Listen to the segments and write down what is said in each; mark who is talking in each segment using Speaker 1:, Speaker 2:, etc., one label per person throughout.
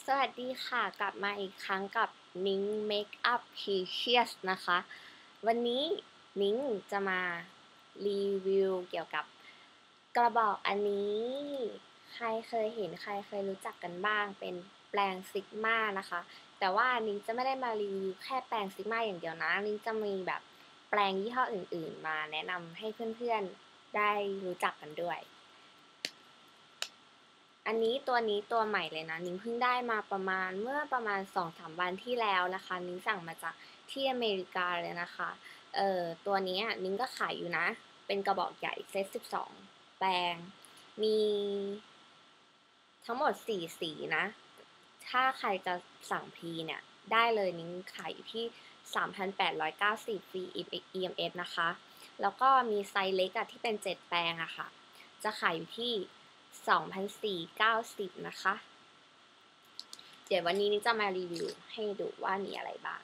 Speaker 1: สวัสดีค่ะ กลับมาอีกครั้งกับนิ้ง Makeup Precious นะคะ วันนี้นิ้งจะมารีวิวเกี่ยวกับกระบอกอันนี้ ใครเคยเห็นใครเคยรู้จักกันบ้างเป็นแปรงซิกมานะคะ แต่ว่านิ้งจะไม่ได้มารีวิวแค่แปรงซิกมาอย่างเดียวนะ นิ้งจะมีแบบแปรงยี่ห้ออื่น ๆ มาแนะนำให้เพื่อนๆได้รู้จักกันด้วย อันนี้ตัวนี้ตัวใหม่เลยนะ นิ้งเพิ่งได้มาประมาณเมื่อประมาณ2อสวันที่แล้วนะคะ นิ้งสั่งมาจากที่อเมริกาเลยนะคะ เอ่อตัวนี้นิ้งก็ขายอยู่นะ เป็นกระบอกใหญ่เซตสิบสองแปลง มีทั้งหมดสี่สีนะ ถ้าใครจะสั่งพีเนี่ย ได้เลยนิ้งขายอยู่ที่ 3,890ฟรี EMS นะคะ แล้วก็มีไซส์เล็กอะที่เป็น 7 แปลงอะค่ะ จะขายอยู่ที่ 2,490 นะคะ เดี๋ยววันนี้นิ้งจะมารีวิวให้ดูว่ามีอะไรบ้าง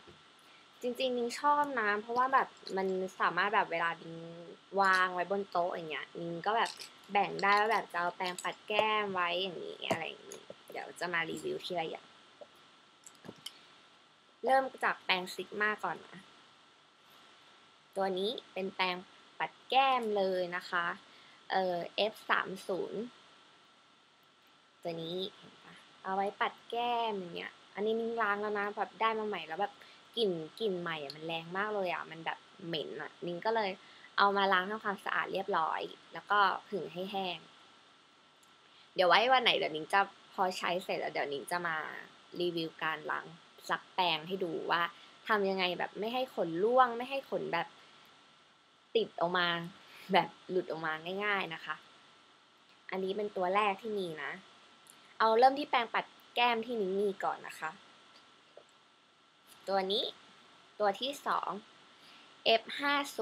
Speaker 1: จริงๆนิ้งชอบนะเพราะว่าแบบมันสามารถแบบเวลานิ้งวางไว้บนโต๊ะอย่างเงี้ยนิ้งก็แบบแบ่งได้ว่าแบบจะเอาแปรงปัดแก้มไว้อย่างนี้อะไรอย่างนี้ เดี๋ยวจะมารีวิวทีละอย่าง เริ่มจากแปรงซิกมาก่อนนะ ตัวนี้เป็นแปรงปัดแก้มเลยนะคะ เอ่อ F30 ตัวนี้เห็นปะเอาไว้ปัดแก้มอย่างเงี้ย อันนี้นิ้งล้างแล้วนะแบบได้มาใหม่แล้วแบบกลิ่นกลิ่นใหม่อะมันแรงมากเลยอะมันแบบเหม็นอะนิ้งก็เลยเอามาล้างทำความสะอาดเรียบร้อย แล้วก็ผึ่งให้แห้ง เดี๋ยวไว้วันไหนเดี๋ยวนิ้งจะพอใช้เสร็จแล้วเดี๋ยวนิ้งจะมารีวิวการล้างซักแปรงให้ดูว่าทำยังไงแบบไม่ให้ขนร่วง ไม่ให้ขนแบบติดออกมา แบบหลุดออกมาง่าย ๆนะคะ อันนี้เป็นตัวแรกที่มีนะ เอาเริ่มที่แปรงปัดแก้มที่นิ้งมีก่อนนะคะ ตัวนี้ตัวที่สอง F50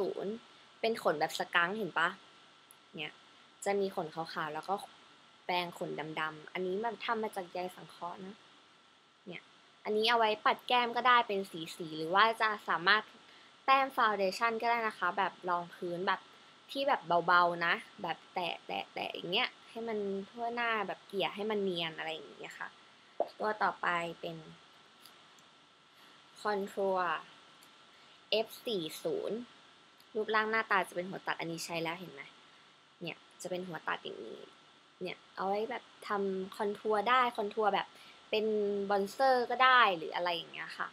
Speaker 1: เป็นขนแบบสกังเห็นปะเนี่ยจะมีขนขาวๆแล้วก็แปรงขนดำๆ อันนี้มันทำมาจากใยสังเคราะห์นะ เนี่ย อันนี้เอาไว้ปัดแก้มก็ได้เป็นสีๆ หรือว่าจะสามารถแต้มฟาวเดชั่นก็ได้นะคะ แบบรองพื้นแบบที่แบบเบาๆนะ แบบแตะแตะแตะอย่างเงี้ย ให้มันทั่วหน้าแบบเกลี่ยให้มันเนียนอะไรอย่างเงี้ยค่ะ ตัวต่อไปเป็น Contour F40 รูปร่างหน้าตาจะเป็นหัวตัดอันนี้ใช้แล้วเห็นไหมเนี่ยจะเป็นหัวตัดอย่างนี้ เนี่ยเอาไว้แบบทำคอนทัวร์ได้คอนทัวร์แบบเป็นบอนเซอร์ก็ได้หรืออะไรอย่างเงี้ยค่ะ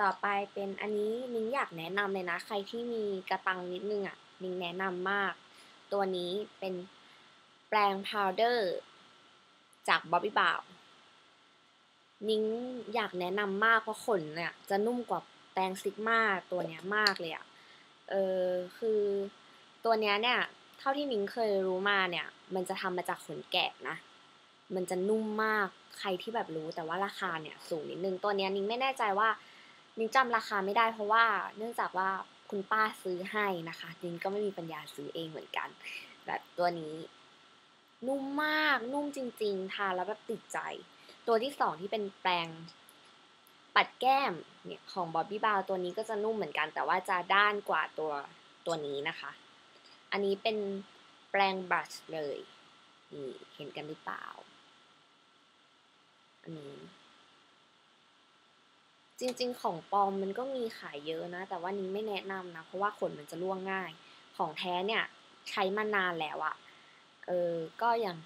Speaker 1: ต่อไปเป็นอันนี้นิ้งอยากแนะนำเลยนะ ใครที่มีกระตังนิดนึงอะนิ้งแนะนำมาก ตัวนี้เป็นแปรงพาวเดอร์จากบ๊อบบี้บ่าวนิ้งอยากแนะนำมากเพราะขนเนี่ยจะนุ่มกว่าแปรงซิกมาตัวเนี้ยมากเลยอะเออคือตัวเนี้ยเนี่ย เท่าที่นิ้งเคยรู้มาเนี่ย มันจะทำมาจากขนแกะนะ มันจะนุ่มมากใครที่แบบรู้แต่ว่าราคาเนี่ยสูงนิดนึงตัวเนี้ยนิ้งไม่แน่ใจว่านิ้งจำราคาไม่ได้เพราะว่า เนื่องจากว่า คุณป้าซื้อให้นะคะนิ้งก็ไม่มีปัญญาซื้อเองเหมือนกัน แบบตัวนี้นุ่มมากนุ่มจริง ๆ ทานแล้วแบบติดใจ ตัวที่สองที่เป็นแปรงปัดแก้มเนี่ยของบอบบี้บาวตัวนี้ก็จะนุ่มเหมือนกัน แต่ว่าจะด้านกว่าตัวตัวนี้นะคะ อันนี้เป็นแปรงบรัชเลยนี่เห็นกันหรือเปล่าอันนี้ จริง ๆ ของปลอมมันก็มีขายเยอะนะ แต่ว่านี้ไม่แนะนำนะ เพราะว่าขนมันจะร่วงง่าย ของแท้เนี่ยใช้มานานแล้วอะเออ ก็ยัง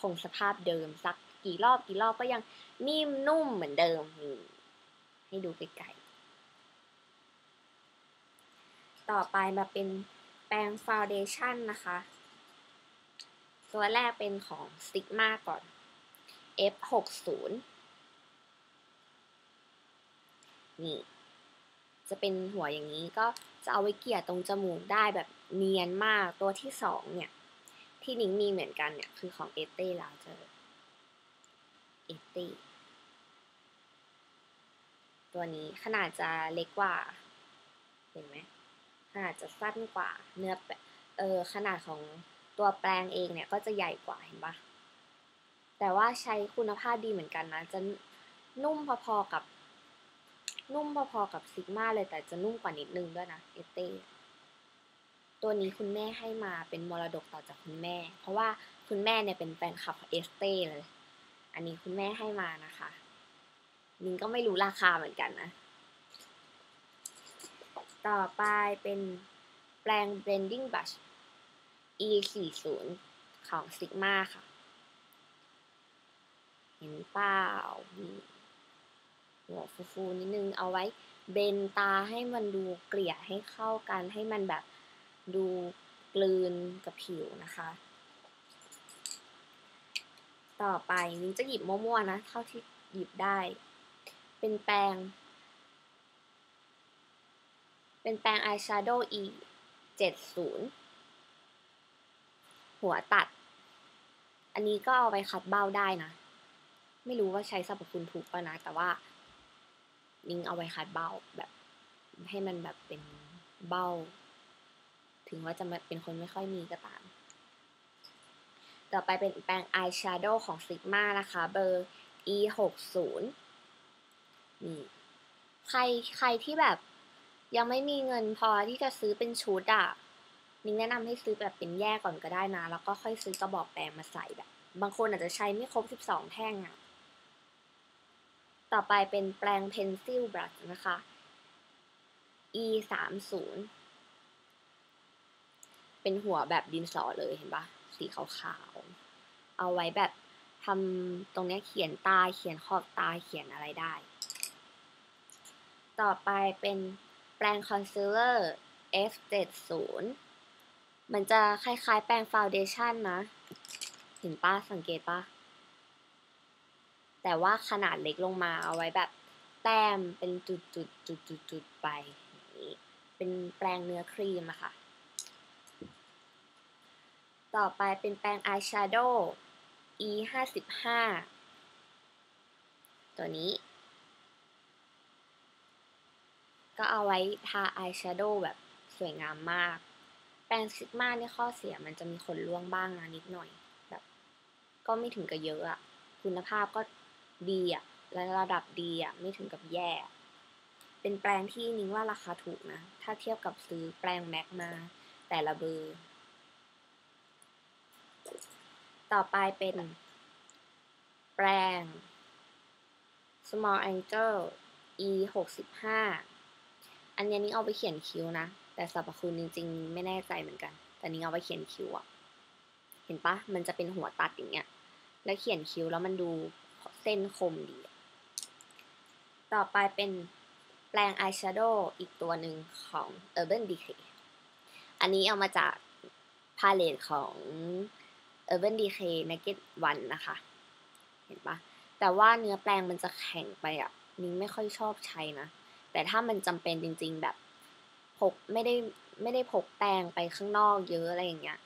Speaker 1: คงสภาพเดิมสักกี่รอบกี่รอบก็ยังนิ่มนุ่มเหมือนเดิมนี่ให้ดูไกลๆต่อไปมาเป็นแปรงฟาวเดชั่นนะคะ ตัวแรกเป็นของ Sigma ก่อน F60 นี่ จะเป็นหัวอย่างนี้ก็จะเอาไว้เกี่ยตรงจมูกได้แบบเนียนมากตัวที่สองเนี่ย ที่นิ้งมีเหมือนกันเนี่ย คือของเอเต้ลาวเจอเอเต้ตัวนี้ขนาดจะเล็กกว่า เห็นไหมขนาดจะสั้นกว่า เนื้อเออขนาดของตัวแปลงเองเนี่ยก็จะใหญ่กว่าเห็นปะแต่ว่าใช้คุณภาพดีเหมือนกันนะ จะนุ่มพอๆกับ นุ่มพอๆกับซิกมาเลยแต่จะนุ่มกว่านิดนึงด้วยนะเอเต้ตัวนี้คุณแม่ให้มาเป็นมรดกต่อจากคุณแม่ เพราะว่าคุณแม่เนี่ยเป็นแฟนคลับเอสเต้เลย อันนี้คุณแม่ให้มานะคะ นิงก็ไม่รู้ราคาเหมือนกันนะ ต่อไปเป็นแปรง blending brush e 4 0ของ Sigma ค่ะ เห็นเปล่านี่ หัวฟูๆนิดนึงเอาไว้เบนตาให้มันดูเกลี่ยให้เข้ากันให้มันแบบดูกลืนกับผิวนะคะ ต่อไปนิ้งจะหยิบมั่วๆนะ เท่าที่หยิบได้ เป็นแปรงเป็นแปรงอายแชโดว์ e 70 หัวตัด อันนี้ก็เอาไปคัดเบ้าได้นะ ไม่รู้ว่าใช้สรรพคุณถูกป่ะนะ แต่ว่า นิ้งเอาไว้คัดเบ้าแบบ ให้มันแบบเป็นเบ้า ถึงว่าจะเป็นคนไม่ค่อยมีก็ตาม ต่อไปเป็นแปรงอายแชโดว์ของ Sigma นะคะ เบอร์ e 6 0นี่ใครใครที่แบบยังไม่มีเงินพอที่จะซื้อเป็นชุดอะนิ้งแนะนำให้ซื้อแบบเป็นแยกก่อนก็ได้นะ แล้วก็ค่อยซื้อกระบอกแปรงมาใส่แบบ บางคนอาจจะใช้ไม่ครบ12แท่งอะ ต่อไปเป็นแปรง pencil brush นะคะ e 3 0เป็นหัวแบบดินสอเลยเห็นปะสีขาวๆ เอาไว้แบบทำตรงนี้เขียนตาเขียนขอบตาเขียนอะไรได้ ต่อไปเป็นแปรงคอนซีลเลอร์ F70 มันจะคล้ายๆ แปรงฟาวเดชั่นนะ เห็นป้าสังเกตปะ แต่ว่าขนาดเล็กลงมาเอาไว้แบบแต้มเป็นจุดๆๆๆไปนี้เป็นแปรงเนื้อครีมอะค่ะ ต่อไปเป็นแปรงอายแชโดว์ e 55ตัวนี้ ก็เอาไว้ทาอายแชโดว์แบบสวยงามมาก แปรงซิกมาเนี่ยข้อเสียมันจะมีขนร่วงบ้างนะนิดหน่อย แบบ ก็ไม่ถึงกับเยอะอะคุณภาพก็ ดีอะและระดับดีอะไม่ถึงกับแย่ เป็นแปรงที่นิ้งว่าราคาถูกนะ ถ้าเทียบกับซื้อแปรงแม็กมาแต่ละเบอร์ ต่อไปเป็น แปรง small angle e 65อันนี้นิ้งเอาไปเขียนคิ้วนะ แต่สรรพคุณจริงๆ ไม่แน่ใจเหมือนกัน แต่นิ้งเอาไปเขียนคิ้วอะเห็นปะมันจะเป็นหัวตัดอย่างเงี้ย แล้วเขียนคิ้วแล้วมันดู เส้นคมดี ต่อไปเป็นแปรงอายแชโดว์อีกตัวหนึ่งของ Urban Decay อันนี้เอามาจากพาเลตของ Urban Decay Naked One นะคะ เห็นปะแต่ว่าเนื้อแปรงมันจะแข็งไปอะนิ้งไม่ค่อยชอบใช้นะ แต่ถ้ามันจำเป็นจริง ๆ แบบพกไม่ได้ไม่ได้พกแปรงไปข้างนอกเยอะอะไรอย่างเงี้ย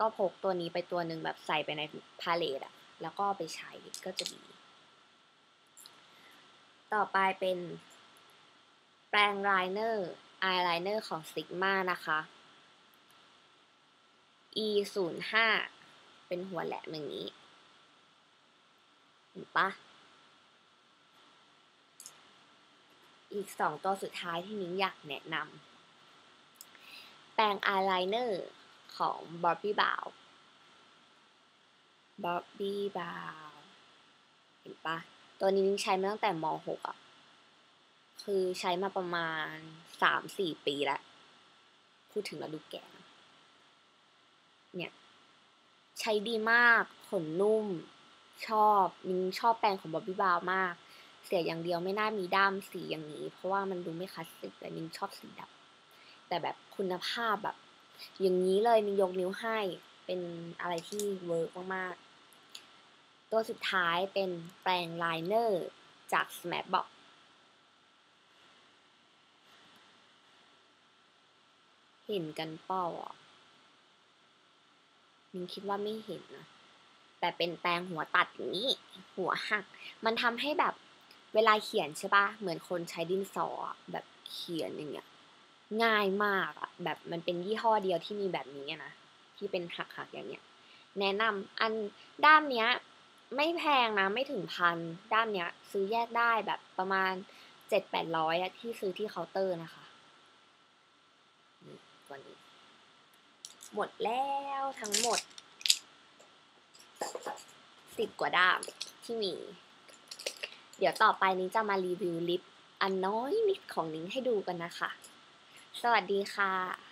Speaker 1: ก็พกตัวนี้ไปตัวหนึ่งแบบใส่ไปในพาเลตอะ แล้วก็ไปใช้ก็จะดี ต่อไปเป็นแปรงไลเนอร์อายไลเนอร์ของ Sigma นะคะ e 0 5เป็นหัวแหลมอย่างนี้ เห็นปะอีกสองตัวสุดท้ายที่นิ้งอยากแนะนำแปรงอายไลเนอร์ของ Bobbi Brown Bobbi Brown เห็นปะ ตัวนี้นิ้งใช้มาตั้งแต่ม .6 อะ คือใช้มาประมาณสามสี่ปีแล้ว พูดถึงแล้วดูแก่ เนี่ย ใช้ดีมาก ขนนุ่ม ชอบ นิ้งชอบแปรงของบอบบี้บาวมาก เสียอย่างเดียวไม่น่ามีด้ามสีอย่างนี้ เพราะว่ามันดูไม่คลาสสิกแต่นิ้งชอบสีดำแต่แบบคุณภาพแบบ อย่างนี้เลยนิ้งยกนิ้วให้เป็นอะไรที่เวิร์กมากๆ ตัวสุดท้ายเป็นแปรงไลเนอร์จาก Smashbox เห็นกันเป้าอะมินคิดว่าไม่เห็นนะ แต่เป็นแปรงหัวตัดอย่างนี้ หัวหัก มันทำให้แบบเวลาเขียนใช่ปะเหมือนคนใช้ดินสอแบบเขียนอย่างเงี้ย ง่ายมากอะแบบมันเป็นยี่ห้อเดียวที่มีแบบนี้นะ ที่เป็นหักๆอย่างเงี้ย แนะนำอันด้ามเนี้ย ไม่แพงนะไม่ถึงพันด้ามเนี้ย ซื้อแยกได้แบบประมาณเจ็ดแปดร้อยอะที่ซื้อที่เคาน์เตอร์นะคะตัวนี้หมดแล้วทั้งหมดสิบกว่าด้ามที่มี เดี๋ยวต่อไปนิ้จะมารีวิวลิปอันน้อยนิดของนิ้งให้ดูกันนะคะ สวัสดีค่ะ